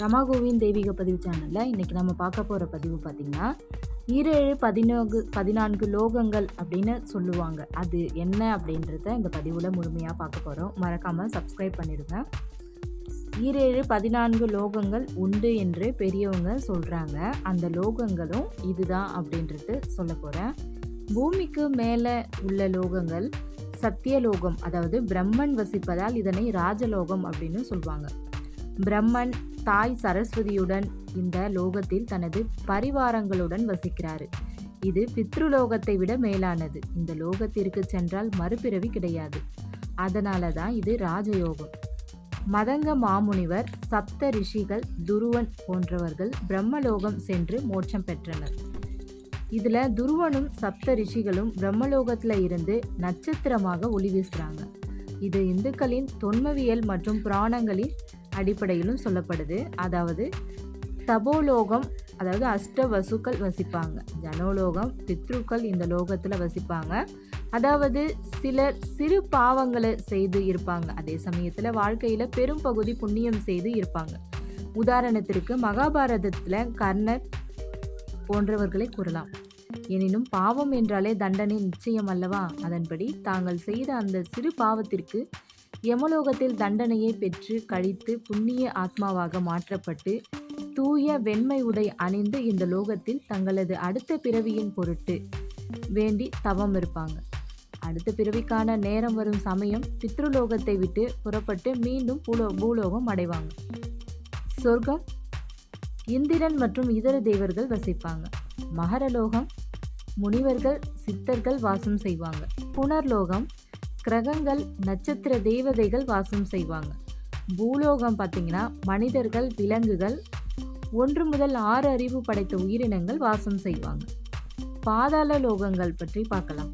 ரமாகோவின் தெய்வீக பதிவு சேனலில் இன்றைக்கி நம்ம பார்க்க போகிற பதிவு பார்த்திங்கன்னா ஈரேழு பதினோகு பதினான்கு லோகங்கள் அப்படின்னு சொல்லுவாங்க. அது என்ன அப்படின்றத இந்த பதிவில் முழுமையாக பார்க்க போகிறோம் மறக்காமல் சப்ஸ்கிரைப் பண்ணிடுங்க. ஈரேழு பதினான்கு லோகங்கள் உண்டு என்று பெரியவங்க சொல்கிறாங்க அந்த லோகங்களும் இதுதான் அப்படின்றது சொல்ல போகிறேன் பூமிக்கு மேலே உள்ள லோகங்கள் சத்தியலோகம் அதாவது பிரம்மன் வசிப்பதால் இதனை ராஜலோகம் அப்படின்னு சொல்லுவாங்க பிரம்மன் தாய் சரஸ்வதியுடன் இந்த லோகத்தில் தனது பரிவாரங்களுடன் வசிக்கிறாரு. இது பித்ருலோகத்தை விட மேலானது. இந்த லோகத்திற்கு சென்றால் மறுபிறவி கிடையாது. அதனால தான் இது ராஜயோகம். மதங்க மாமுனிவர் சப்த ரிஷிகள் துருவன் போன்றவர்கள் பிரம்மலோகம் சென்று மோட்சம் பெற்றனர். இதில் துருவனும் சப்த ரிஷிகளும் பிரம்மலோகத்தில் இருந்து நட்சத்திரமாக ஒளி வீசுகிறாங்க இது இந்துக்களின் தொன்மவியல் மற்றும் புராணங்களின் அடிப்படையிலும் சொல்லப்படுது. அதாவது தபோலோகம் அதாவது அஷ்ட வசுக்கள் வசிப்பாங்க. ஜனோலோகம் பித்ருக்கள் இந்த லோகத்தில் வசிப்பாங்க. அதாவது சிலர் சிறு பாவங்களை செய்து இருப்பாங்க. அதே சமயத்தில் வாழ்க்கையில் பெரும் பகுதி புண்ணியம் செய்து இருப்பாங்க. உதாரணத்திற்கு மகாபாரதத்தில் கர்ணர் போன்றவர்களை கூறலாம். எனினும் பாவம் என்றாலே தண்டனை நிச்சயம் அல்லவா? அதன்படி தாங்கள் செய்த அந்த சிறு பாவத்திற்கு யமலோகத்தில் தண்டனையை பெற்று கழித்து புண்ணிய ஆத்மாவாக மாற்றப்பட்டு தூய வெண்மை உடை அணிந்து இந்த லோகத்தில் தங்களது அடுத்த பிறவியின் பொருட்டு வேண்டி தவம் இருப்பாங்க. அடுத்த பிறவிக்கான நேரம் வரும் சமயம் பித்ருலோகத்தை விட்டு புறப்பட்டு மீண்டும் பூலோ பூலோகம் அடைவாங்க. சொர்க்கம் இந்திரன் மற்றும் இதர தேவர்கள் வசிப்பாங்க. மகரலோகம் முனிவர்கள் சித்தர்கள் வாசம் செய்வாங்க. புனர்லோகம் கிரகங்கள் நட்சத்திர தேவதைகள் வாசம் செய்வாங்க. பூலோகம் பார்த்தீங்கன்னா மனிதர்கள் விலங்குகள் ஒன்று முதல் ஆறு அறிவு படைத்த உயிரினங்கள் வாசம் செய்வாங்க. பாதாள லோகங்கள் பற்றி பார்க்கலாம்.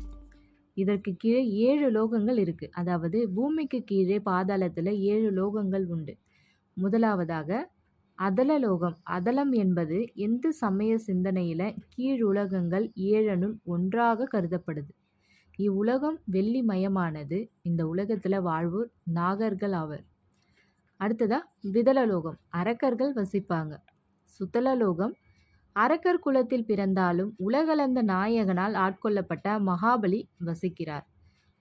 இதற்கு கீழே ஏழு லோகங்கள் இருக்குது அதாவது பூமிக்கு கீழே பாதாளத்தில் ஏழு லோகங்கள் உண்டு. முதலாவதாக அதலலோகம் அதலம் என்பது எந்த சமய சிந்தனையில் கீழுலகங்கள் ஏழனுள் ஒன்றாக கருதப்படுது. இவ்வுலகம் வெள்ளிமயமானது. இந்த உலகத்தில் வாழ்வோர் நாகர்கள் ஆவர். அடுத்ததா விதலலோகம் அரக்கர்கள் வசிப்பாங்க. சுத்தலலோகம் அரக்கர் குலத்தில் பிறந்தாலும் உலகளந்த நாயகனால் ஆட்கொள்ளப்பட்ட மகாபலி வசிக்கிறார்.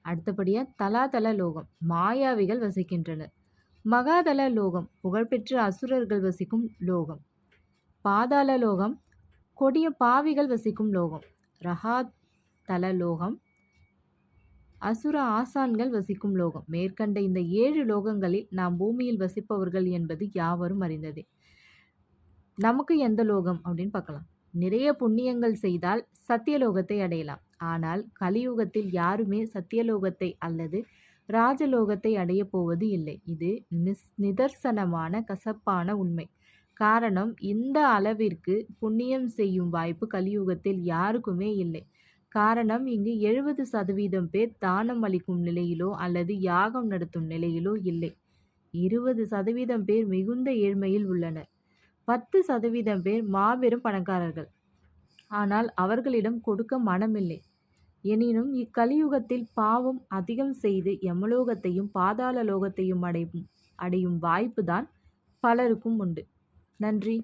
அடுத்தபடியாக தலாதல லோகம். மாயாவிகள் வசிக்கின்றனர். மகாதல லோகம் புகழ்பெற்ற அசுரர்கள் வசிக்கும் லோகம். பாதாள லோகம் கொடிய பாவிகள் வசிக்கும் லோகம். ரஹா தல லோகம் அசுர ஆசான்கள் வசிக்கும் லோகம். மேற்கண்ட இந்த ஏழு லோகங்களில் நாம் பூமியில் வசிப்பவர்கள் என்பது யாவரும் அறிந்ததே. நமக்கு எந்த லோகம் அப்படின்னு பார்க்கலாம். நிறைய புண்ணியங்கள் செய்தால் சத்தியலோகத்தை அடையலாம். ஆனால் கலியுகத்தில் யாருமே சத்தியலோகத்தை அல்லது ராஜலோகத்தை அடைய போவது இல்லை. இது நிஸ் நிதர்சனமான கசப்பான உண்மை. காரணம் இந்த அளவிற்கு புண்ணியம் செய்யும் வாய்ப்பு கலியுகத்தில் யாருக்குமே இல்லை. காரணம் இங்கு எழுபது சதவீதம் பேர் தானம் அளிக்கும் நிலையிலோ அல்லது யாகம் நடத்தும் நிலையிலோ இல்லை. இருபது சதவீதம் பேர் மிகுந்த ஏழ்மையில் உள்ளனர். பத்து சதவீதம் பேர் மாபெரும் பணக்காரர்கள். ஆனால் அவர்களிடம் கொடுக்க மனமில்லை. எனினும் இக்கலியுகத்தில் பாவம் அதிகம் செய்து யமலோகத்தையும் பாதாள லோகத்தையும் அடையும் அடையும் வாய்ப்புதான் பலருக்கும் உண்டு. நன்றி.